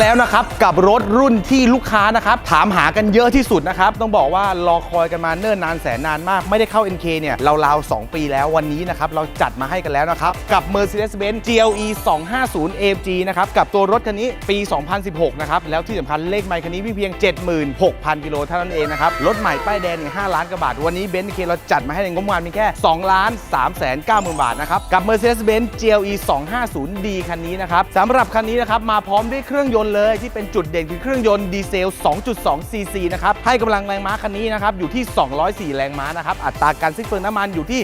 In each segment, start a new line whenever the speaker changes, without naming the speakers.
แล้วนะครับกับรถรุ่นที่ลูกค้านะครับถามหากันเยอะที่สุดนะครับต้องบอกว่ารอคอยกันมาเนิ่นนานแสนนานมาก ไม่ได้เข้า NK เนี่ยราวๆ2ปีแล้ววันนี้นะครับเราจัดมาให้กันแล้วนะครับกับ Mercedes-Benz GLE 250 AMG นะครับกับตัวรถคันนี้ปี 2016 นะครับแล้วที่สำคัญเลขไมค์คันนี้วิ่งเพียง 76,000 กิโลเท่านั้นเองนะครับรถใหม่ป้ายแดงเนี่ย5ล้านกว่าบาท วันนี้เบนซ์เคเราจัดมาให้ในงบประมาณเพียงแค่2ล้าน3แสน9หมื่นบาทนะครับกับ Mercedes-Benz GLE 250D คันนี้นะครับสำหรับคันนี้นะครับมาพร้อมด้วยเครื่องยนต์เลยที่เป็นจุดเด่นคือเครื่องยนต์ดีเซล 2.2 cc นะครับ ให้กำลังแรงม้าคันนี้นะครับ อยู่ที่ 204 แรงม้านะครับ อัตราการสิ้นเปลืองน้ำมันอยู่ที่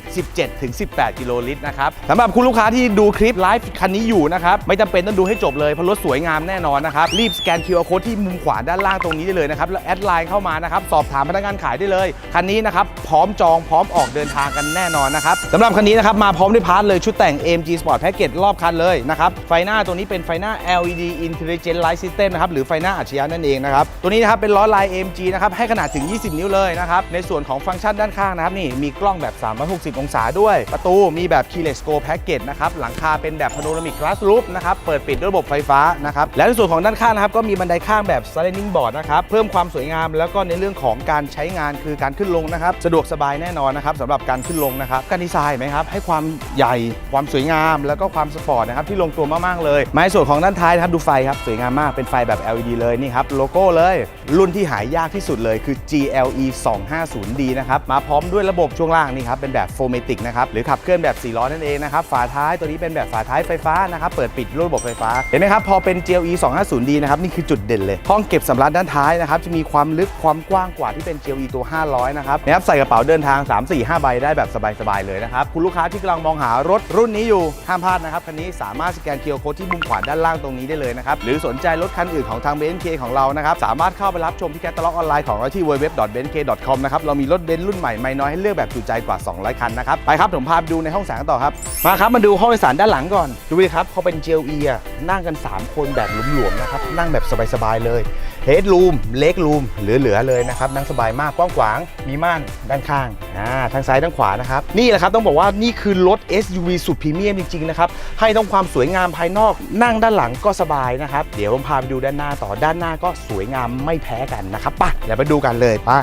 17-18 กิโลลิตรนะครับสำหรับคุณลูกค้าที่ดูคลิปไลฟ์คันนี้อยู่นะครับ ไม่จำเป็นต้องดูให้จบเลย เพราะรถสวยงามแน่นอนนะครับ รีบสแกน QR Code ที่มุมขวาด้านล่างตรงนี้ได้เลยนะครับ แล้วแอดไลน์เข้ามานะครับ สอบถามพนักงานขายได้เลย คันนี้นะครับ พร้อมจอง พร้อมออกเดินทางกันแน่นอนนะครับสำหรับคันนี้นะครับ มาพร้อมด้วยพาร์ทเลย ชุดแต่ง AMG Sport Package รอบคันเลยนะครับ ไฟหน้าตัวนี้เป็นไฟหน้า LED Intelligent Light System นะครับหรือไฟหน้าอัจฉริยะนั่นเองนะครับตัวนี้นะครับเป็นล้อลาย AMG นะครับให้ขนาดถึง 20 นิ้วเลยนะครับในส่วนของฟังก์ชันด้านข้างนะครับนี่มีกล้องแบบ 360 องศาด้วย ประตูมีแบบ Keyless Go Package นะครับหลังคาเป็นแบบ Panoramic Glass Roof นะครับเปิดปิดด้วยระบบไฟฟ้านะครับและในส่วนของด้านข้างนะครับก็มีบันไดข้างแบบ Sliding Board นะครับเพิ่มความสวยงามแล้วก็ในเรื่องของการใช้งานคือการขึ้นลงนะครับสะดวกสบายแน่นอนนะครับสำหรับการขึ้นลงนะครับการดีไซน์ไหมครับให้ความใหญ่ความสวยงาม แล้วก็ความสปอร์ตนะครับที่ลงตัวมากๆเลยมาในส่วนของด้านท้ายนะครับดูไฟครับสวยงามมากเป็นไฟแบบ LED เลยนี่ครับโลโก้เลย รุ่นที่หายากที่สุดเลยคือ GLE 250D นะครับมาพร้อมด้วยระบบช่วงล่างนี่ครับเป็นแบบ4 m a t i c นะครับหรือขับเคลื่อนแบบ4ล้อนั่นเองนะครับฝาท้ายตัวนี้เป็นแบบฝาท้ายไฟฟ้านะครับเปิดปิดระบบไฟฟ้าเห็นไหมครับพอเป็น GLE 250D นะครับนี่คือจุดเด่นเลยห้องเก็บสำรับด้านท้ายนะครับจะมีความลึกความกว้างกว่าที่เป็น GLE ตัว 500 นะครับนะครับใส่กระเป๋าเดินทาง 3 4 5 ใบได้แบบสบายๆเลยนะครับคุณลูกค้าที่กำลังมองหารถรุ่นนี้อยู่ห้ามพลาดนะครับคันนี้สามารถสแกน QR Code ที่มุมขวาด้านล่างตรงนี้ได้เลยนะครับหรือสนใจรถคันอื่นของทางเบนซ์เคของเรานะครับ สามารถเข้าไปรับชมที่แคตตาล็อกออนไลน์ของเราที่ www.benz.com นะครับ เรามีรถเบนซ์รุ่นใหม่ไม่น้อยให้เลือกแบบจุใจกว่า 200 คันนะครับ ไปครับผมพาไปดูในห้องแสงกันต่อครับ มาครับมาดูห้องโดยสารด้านหลังก่อน ดูดิครับเขาเป็น GLE อะนั่งกัน 3 คนแบบหลวมๆนะครับนั่งแบบสบายๆเลยเฮดรูมเล็กรูมเหลือๆเลยนะครับนั่งสบายมากกว้างขวางมีม่านด้านข้างอ่าทางซ้ายด้านขวานะครับ นี่แหละครับต้องบอกว่านี่คือรถ SUV สุดพรีเมียมจริงๆนะครับให้ต้องความสวยงามภายนอกนั่งด้านหลังก็สบายนะครับ เดี๋ยวผมพาไปดูด้านหน้าต่อด้านหน้าก็สวยงามไม่แพ้กันนะครับไป่ะเดี๋ยวไปดูกันเลยไป่ะ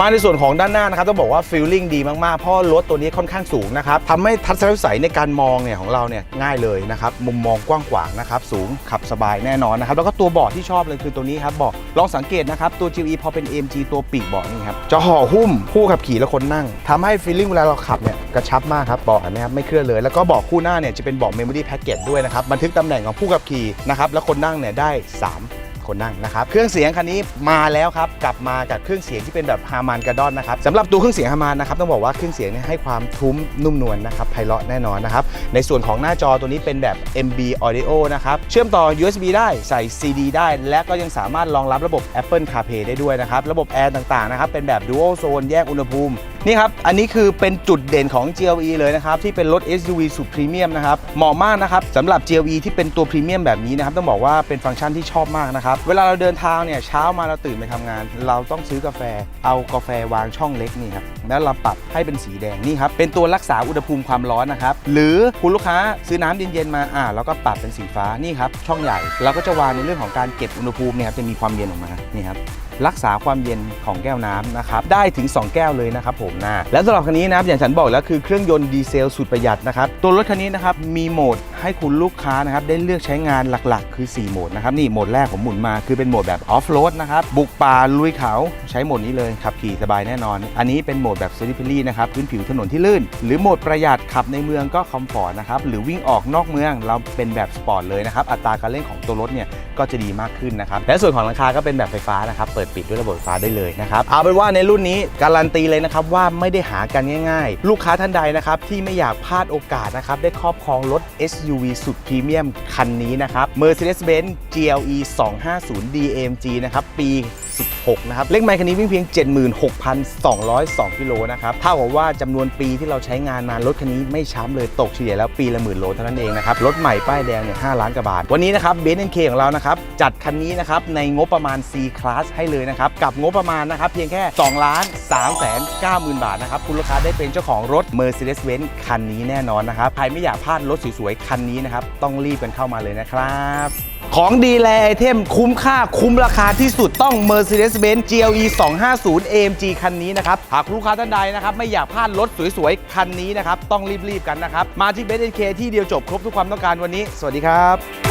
มาในส่วนของด้านหน้านะครับต้องบอกว่าฟีลลิ่งดีมากๆเพราะรถตัวนี้ค่อนข้างสูงนะครับทำให้ทัศนวิสัยในการมองเนี่ยของเราเนี่ยง่ายเลยนะครับมุมมองกว้างขวางนะครับสูงขับสบายแน่นอนนะครับแล้วก็ตัวเบาะที่ชอบเลยคือตัวนี้ครับเบาะลองสังเกตนะครับตัว GE พอเป็น AMG ตัวปีกเบาะนี่ครับจะห่อหุ้มผู้ขับขี่และคนนั่งทำให้ฟีลลิ่งเวลาเราขับเนี่ยกระชับมากครับเบาะเนไหมครับไม่เคลื่อนเลยแล้วก็เบาะคู่หน้าเนี่ยจะเป็นเบาะ Memory Package ด้วยนะครับบันทึกตำแหน่งของผู้ขับขี่นะครับและคนนั่งเนี่ยได้ส คนนั่งนะครับ เครื่องเสียงคันนี้มาแล้วครับ กลับมากับเครื่องเสียงที่เป็นแบบฮามานกระดอนนะครับสำหรับตัวเครื่องเสียงฮามานนะครับต้องบอกว่าเครื่องเสียงนี่ให้ความทุ้มนุ่มนวลนะครับไพเราะแน่นอนนะครับในส่วนของหน้าจอตัวนี้เป็นแบบ MB Audio นะครับเชื่อมต่อ USB ได้ใส่ CD ได้ และก็ยังสามารถรองรับระบบ Apple CarPlay ได้ด้วยนะครับระบบแอร์ต่างๆนะครับเป็นแบบ Dual Zone แยกอุณหภูมิ นี่ครับ อันนี้คือเป็นจุดเด่นของ GLE เลยนะครับ ที่เป็นรถ SUV สุดพรีเมียมนะครับ เหมาะมากนะครับสำหรับ GLE ที่เป็นตัวพรีเมียมแบบนี้นะครับ ต้องบอกว่าเป็นฟังก์ชันที่ชอบมากนะครับ เวลาเราเดินทางเนี่ยเช้ามาเราตื่นไปทำงาน เราต้องซื้อกาแฟ เอากาแฟวางช่องเล็กนี่ครับแล้วเราปรับให้เป็นสีแดงนี่ครับเป็นตัวรักษาอุณหภูมิความร้อนนะครับหรือคุณลูกค้าซื้อน้ำเย็นๆมาอ่าแล้วก็ปรับเป็นสีฟ้านี่ครับช่องใหญ่เราก็จะวางในเรื่องของการเก็บอุณหภูมิเนี่ยครับจะมีความเย็นออกมานี่ครับ รักษาความเย็นของแก้วน้ำนะครับได้ถึง 2 แก้วเลยนะครับผมนะและสำหรับคันนี้นะครับอย่างฉันบอกแล้วคือเครื่องยนต์ดีเซลสุดประหยัดนะครับตัวรถคันนี้นะครับมีโหมดให้คุณลูกค้านะครับได้เลือกใช้งานหลักๆ คือ 4 โหมดนะครับนี่โหมดแรกผมหมุนมาคือเป็นโหมดแบบออฟโรดนะครับบุกป่าลุยเขาใช้โหมดนี้เลยขับขี่สบายแน่นอน อันนี้เป็นโหมดแบบซิลิพิลี่นะครับพื้นผิวถนนที่ลื่น หรือโหมดประหยัดขับในเมืองก็คอมฟอร์ตนะครับหรือวิ่งออกนอกเมืองเราเป็นแบบสปอร์ตเลยนะครับอัตราการเร่งของตัวรถเนี่ย ก็จะดีมากขึ้นนะครับและส่วนของหลังคาก็เป็นแบบไฟฟ้านะครับเปิดปิดด้วยระบบไฟฟ้าได้เลยนะครับเอาเป็นว่าในรุ่นนี้การันตีเลยนะครับว่าไม่ได้หากันง่ายๆ ลูกค้าท่านใดนะครับที่ไม่อยากพลาดโอกาสนะครับได้ครอบครองรถ SUV สุดพรีเมียมคันนี้นะครับ Mercedes-Benz GLE 250 DMG นะครับปี 16 นะครับ เลขไมค์คันนี้วิ่งเพียง 76,202 กิโลนะครับเท่ากับว่าจำนวนปีที่เราใช้งานมารถคันนี้ไม่ช้ำเลยตกเฉลี่ยแล้วปีละหมื่นโลเท่านั้นเองนะครับ รถใหม่ป้ายแดงเนี่ย5ล้านกว่าบาท วันนี้นะครับเบนซ์เคของเรานะครับจัดคันนี้นะครับในงบประมาณ C Class ให้เลยนะครับกับงบประมาณนะครับเพียงแค่2ล้าน3แสน9หมื่นบาทนะครับคุณลูกค้าได้เป็นเจ้าของรถ Mercedes-Benz คันนี้แน่นอนนะครับใครไม่อยากพลาดรถสวยๆคันนี้นะครับต้องรีบกันเข้ามาเลยนะครับ ของดีแลไอเทมคุ้มค่าคุ้มราคาที่สุดต้อง Mercedes-Benz GLE 250 AMG คันนี้นะครับหากลูกค้าท่านใดนะครับไม่อยากพลาดรถสวยๆ คันนี้นะครับต้องรีบๆกันนะครับ มาที่ b e n z k ที่เดียวจบครบทุกความต้องการวันนี้ สวัสดีครับ